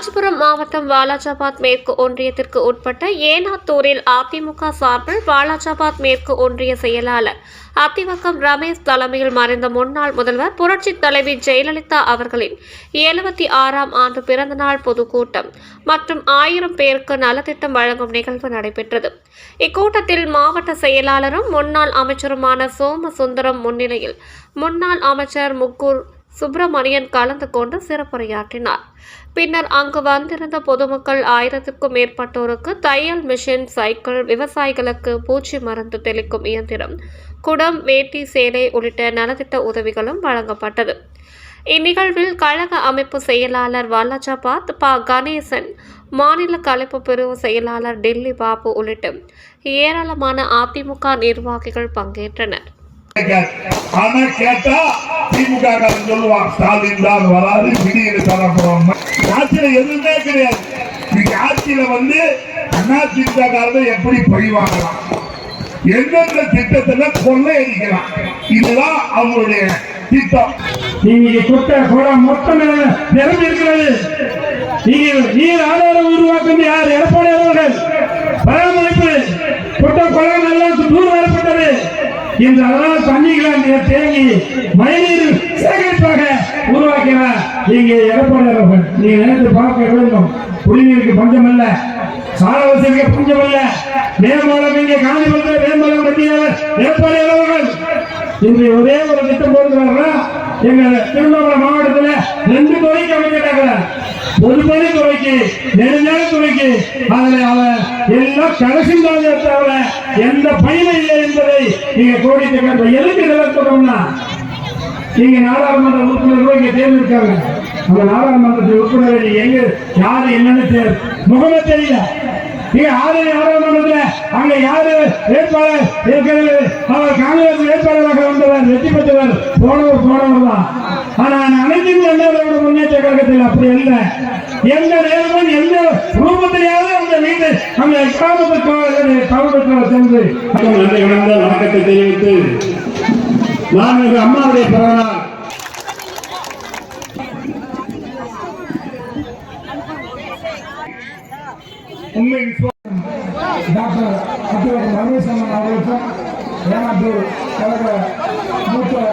காஞ்சிபுரம் மாவட்டம் வாலாஜாபாத் மேற்கு ஒன்றியத்திற்கு உட்பட்ட ஏனாத்தூரில் அதிமுக சார்பில் வாலாஜாபாத் மேற்கு ஒன்றிய செயலாளர் அத்திவக்கம் ரமேஷ் தலைமையில் மறைந்த முன்னாள் முதல்வர் புரட்சித் தலைவி ஜெயலலிதா அவர்களின் எழுபத்தி ஆறாம் ஆண்டு பிறந்தநாள் பொதுக்கூட்டம் மற்றும் ஆயிரம் பேருக்கு நலத்திட்டம் வழங்கும் நிகழ்வு நடைபெற்றது. இக்கூட்டத்தில் மாவட்ட செயலாளரும் முன்னாள் அமைச்சருமான சோமசுந்தரம் முன்னிலையில் முன்னாள் அமைச்சர் முக்கூர் சுப்பிரமணியன் கலந்து கொண்டு சிறப்புரையாற்றினார். பின்னர் அங்கு வந்திருந்த பொதுமக்கள் ஆயிரத்துக்கும் மேற்பட்டோருக்கு தையல் மிஷின் சைக்கிள் விவசாயிகளுக்கு பூச்சி மருந்து தெளிக்கும் இயந்திரம் குடம் வேட்டி சேலை உள்ளிட்ட நலத்திட்ட உதவிகளும் வழங்கப்பட்டது. இந்நிகழ்வில் கழக அமைப்பு செயலாளர் வாலாஜாபாத் ப. கணேசன் மாநில கலைப்பு பிரிவு செயலாளர் டெல்லி பாபு உள்ளிட்ட ஏராளமான அதிமுக நிர்வாகிகள் பங்கேற்றனர். ஆனா கேட்டா திமுக காரன் சொல்லுவான் ஸ்டாலின் தான் வராது விடியல் தரப்போம் ஆட்சியில எதுவுமே கிடையாது. இன்னைக்கு ஆட்சியில வந்து அண்ணா திமுக காரனை எப்படி பழி வாங்கலாம் எந்தெந்த திட்டத்துல கொள்ளையடிக்கலாம் இதுதான் அவங்களுடைய திட்டம். நீங்க குட்ட கூட மொத்தம் நிரம்பி இருக்கிறது. நீங்க நீர் ஆதாரம் உருவாக்கும் யார்? எடப்பாடி அவர்கள். இந்த அளவு தண்ணிகளை நீர் தேங்கி மழைநீர் சேகரிப்பாக உருவாக்கினார் நீங்க எடப்பாடி அவர்கள் நீங்க நினைத்து பார்க்க வேண்டும் குடிநீருக்கு பஞ்சம் அல்ல சாரவசிக்கு பஞ்சம் அல்ல மேம்பாலம் இங்கே காஞ்சிபுரத்தில் மேம்பாலம் கட்டியவர் எடப்பாடி அவர்கள் இன்றைய ஒரே ஒரு திட்டம் போடுகிறார்கள்? எங்க திருவண்ணாமலை மாவட்டத்துல ரெண்டு துறைக்கு ஒரு பொதுப்பணி துறைக்கு நெடுஞ்சாலை துறைக்கு. அதில் அவன் எல்லாம் கடைசி தவிர எந்த பயனும் இல்லை என்பதை நீங்க கோடிட்டு கேட்ட எதுக்கு நிலத்தோம்னா நீங்க நாடாளுமன்ற உறுப்பினர்கள் இங்க தேர்ந்தெடுக்காங்க அந்த நாடாளுமன்றத்தில் உறுப்பினர் எங்க யாரு என்னன்னு தெ- முகமே தெரியல. நீங்க ஆறு நாடாளுமன்றத்தில் அங்க யாரு வேட்பாளர் இருக்கிறது? அவர் காங்கிரஸ் வேட்பாளர் வெற்றி பெற்றவர் போனவர் போனவர் தான். ஆனா அனைத்து இந்திய அண்ணா திராவிட முன்னேற்ற கழகத்தில் அப்படி அல்ல. எந்த நேரமும் எந்த ரூபத்திலேயாவது அந்த வீட்டு அந்த கிராமத்துக்கு தமிழகத்தில் சென்று நன்றி கலந்த வணக்கத்தை தெரிவித்து மாண்புமிகு அம்மாவுடைய பிறந்தநாள். உண்மை டாக்டர் ரமேஷ் அண்ணன் அவர்களுக்கும் Yang hadir, kalau muda,